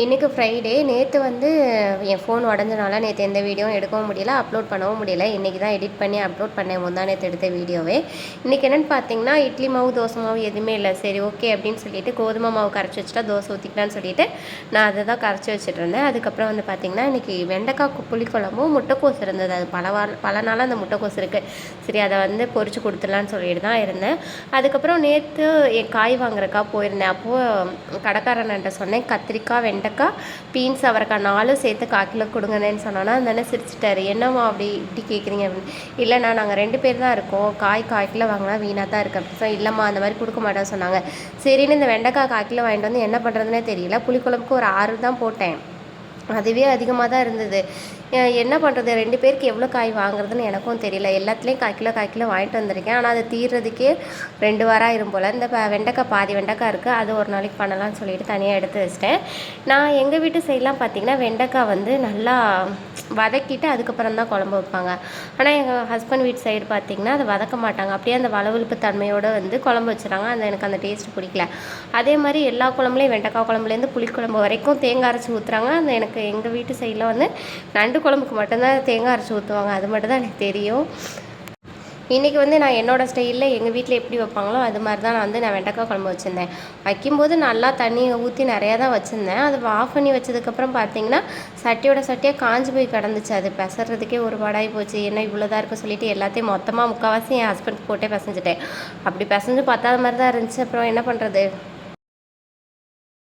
இன்றைக்கி ஃப்ரைடே நேற்று வந்து என் ஃபோன் உடஞ்சனால நேற்று எந்த வீடியோவும் எடுக்கவும் முடியல அப்லோட் பண்ணவும் முடியல. இன்றைக்கி தான் எடிட் பண்ணி அப்லோட் பண்ணேன். முந்தா நேற்று எடுத்த வீடியோவே. இன்றைக்கி என்னென்னு பார்த்தீங்கன்னா இட்லி மாவு தோசை மாவு எதுவுமே இல்லை. சரி ஓகே அப்படின்னு சொல்லிட்டு கோதுமை மாவு கரைச்சி வச்சுட்டா தோசை ஊற்றிக்கலான்னு சொல்லிட்டு நான் அதை தான் கரைச்சி வச்சுட்டு இருந்தேன். அதுக்கப்புறம் வந்து பார்த்திங்கன்னா இன்றைக்கி வெண்டைக்காய் புளிக்குழம்பும் முட்டைக்கோஸ் இருந்தது. அது பல வார பல நாளாக அந்த முட்டைக்கோஸ் இருக்குது சரி அதை வந்து பொறிச்சு கொடுத்துடலான்னு சொல்லிட்டு தான் இருந்தேன். அதுக்கப்புறம் நேற்று என் காய் வாங்குறக்கா போயிருந்தேன். அப்போது கடைக்காரன்ட்ட சொன்னேன் கத்திரிக்காய் வெண்டைக்காய் பீன்ஸ் அவரைக்காய் நாலும் சேர்த்து கால் கிலோ கொடுங்கண்ணேன்னு சொன்னோன்னா அந்த அண்ணன் சிரிச்சிட்டாரு. என்னம்மா அப்படி இப்படி கேட்குறீங்க அப்படின்னு. இல்லைண்ணா நாங்கள் ரெண்டு பேர் தான் இருக்கோம். காய் கால் கிலோ வாங்கினா வீணாக தான் இருக்கு அப்படி இல்லைம்மா அந்த மாதிரி கொடுக்க மாட்டோம்னு சொன்னாங்க. சரின்னு இந்த வெண்டைக்காய் கால் கிலோ வாங்கிட்டு வந்து என்ன பண்ணுறதுனே தெரியல. புளிக்குழம்புக்கு ஒரு ஆறு தான் போட்டேன். அதுவே அதிகமாக தான் இருந்தது. என்ன பண்ணுறது ரெண்டு பேருக்கு எவ்வளோ காய் வாங்குறதுன்னு எனக்கும் தெரியல. எல்லாத்துலேயும் கால் கிலோ கால் கிலோ வாங்கிட்டு வந்திருக்கேன். ஆனால் அது தீர்றதுக்கே ரெண்டு வாரம் ஆயிரும் போல். இந்த வெண்டைக்காய் பாதி வெண்டைக்காய் இருக்குது அது ஒரு நாளைக்கு பண்ணலாம்னு சொல்லிட்டு தனியாக எடுத்து வச்சிட்டேன். நான் எங்கள் வீட்டு சைட்லாம் பார்த்தீங்கன்னா வெண்டைக்காய் வந்து நல்லா வதக்கிட்டு அதுக்கப்புறம் தான் குழம்பு வைப்பாங்க. ஆனால் எங்கள் ஹஸ்பண்ட் வீட் சைடு பார்த்தீங்கன்னா அதை வதக்க மாட்டாங்க. அப்படியே அந்த வளவழுப்பு தன்மையோடு வந்து குழம்பு வச்சுறாங்க. அந்த எனக்கு அந்த டேஸ்ட் பிடிக்கல. அதே மாதிரி எல்லா குழம்புலையும் வெண்டைக்காய் குழம்புலேருந்து புளிக்குழம்பு வரைக்கும் தேங்காய் அரைச்சி ஊற்றுறாங்க அந்த எனக்கு எங்கள் வீட்டு சைடில் வந்து நண்டு குழம்புக்கு மட்டும்தான் தேங்காய் அரைச்சி ஊற்றுவாங்க அது மட்டும் தான் எனக்கு தெரியும். இன்றைக்கி வந்து நான் என்னோடய ஸ்டைலில் எங்கள் வீட்டில் எப்படி வைப்பாங்களோ அது மாதிரி தான் நான் வந்து நான் வெண்டைக்காய் குழம்பு வச்சுருந்தேன். வைக்கும்போது நல்லா தண்ணியை ஊற்றி நிறையா தான் வச்சுருந்தேன். அது ஆஃப் பண்ணி வச்சதுக்கப்புறம் பார்த்தீங்கன்னா சட்டியோட சட்டியாக காஞ்சி போய் கிடந்துச்சு. அது பெசறதுக்கே ஒரு பாடாகி போச்சு. என்ன இவ்வளோதான் இருக்கு சொல்லிட்டு எல்லாத்தையும் மொத்தமாக முக்கால்வாசி என் ஹஸ்பண்ட் போட்டே பிசைஞ்சிட்டேன். அப்படி பிசைஞ்சு பத்தாத மாதிரி தான் இருந்துச்சு. அப்புறம் என்ன பண்ணுறது